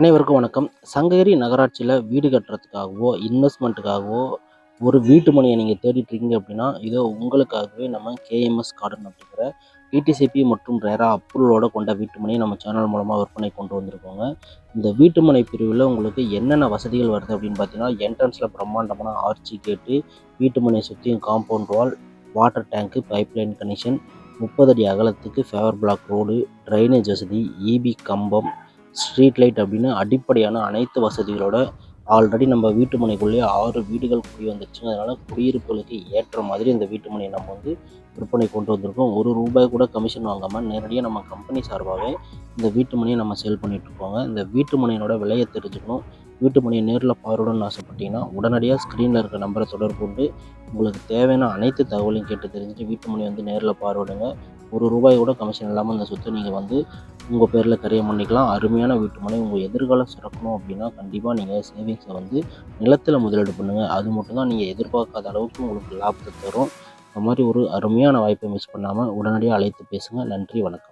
அனைவருக்கும் வணக்கம். சங்ககிரி நகராட்சியில் வீடு கட்டுறதுக்காகவோ இன்வெஸ்ட்மெண்ட்டுக்காகவோ ஒரு வீட்டு மனையை நீங்கள் தேடிட்டு இருக்கீங்க அப்படின்னா இதோ உங்களுக்காகவே நம்ம கேஎம்எஸ் கார்டன் அப்படிங்கிற டிடிசிபி மற்றும் ரேரா அப்ரூவலோட கொண்ட வீட்டு மனையை நம்ம சேனல் மூலமாக விற்பனை கொண்டு வந்திருக்கோங்க. இந்த வீட்டு மனை பிரிவில் உங்களுக்கு என்னென்ன வசதிகள் வருது அப்படின்னு பார்த்தீங்கன்னா என்ட்ரன்ஸில் பிரம்மாண்டமான ஆர்ச்சி கேட்டு வீட்டு மனையை சுற்றியும் காம்பவுண்ட் வால் வாட்டர் டேங்க்கு பைப்லைன் கனெக்ஷன் முப்பது அடி அகலத்துக்கு ஃபேவர் பிளாக் ரோடு ட்ரைனேஜ் வசதி இபி கம்பம் ஸ்ட்ரீட் லைட் அப்படின்னு அடிப்படையான அனைத்து வசதிகளோட ஆல்ரெடி நம்ம வீட்டு மனைக்குள்ளேயே ஆறு வீடுகள் குடி வந்துருச்சுங்க. அதனால் குடியிருப்புகளுக்கு ஏற்ற மாதிரி இந்த வீட்டு மனையை நம்ம வந்து விற்பனை கொண்டு வந்திருக்கோம். ஒரு ரூபாய் கூட கமிஷன் வாங்காமல் நேரடியாக நம்ம கம்பெனி சார்பாகவே இந்த வீட்டு மனையை நம்ம சேல் பண்ணிகிட்ருக்கோங்க இந்த வீட்டு மனையோட விலையை தெரிஞ்சுக்கணும். வீட்டு மனையை நேரில் பாருடன்னு ஆசைப்பட்டீங்கன்னா உடனடியாக ஸ்க்ரீனில் இருக்கிற நம்பரை தொடர்பு கொண்டு உங்களுக்கு தேவையான அனைத்து தகவலையும் கேட்டு தெரிஞ்சுட்டு வீட்டு மனை வந்து நேரில் பார்வையிடுங்க. ஒரு ரூபாய் கூட கமிஷன் இல்லாமல் இந்த சொத்தை நீங்கள் வந்து உங்கள் பேரில் கரையம் பண்ணிக்கலாம் அருமையான வீட்டு மனை உங்கள் எதிர்காலம் சிறக்கணும் அப்படின்னா கண்டிப்பாக நீங்கள் சேவிங்ஸை வந்து நிலத்தில் முதலீடு பண்ணுங்கள் அது மட்டும்தான் நீங்கள் எதிர்பார்க்காத அளவுக்கு உங்களுக்கு லாபத்தை தரும். இந்த மாதிரி ஒரு அருமையான வாய்ப்பை மிஸ் பண்ணாமல் உடனடியாக அழைத்து பேசுங்கள் நன்றி வணக்கம்.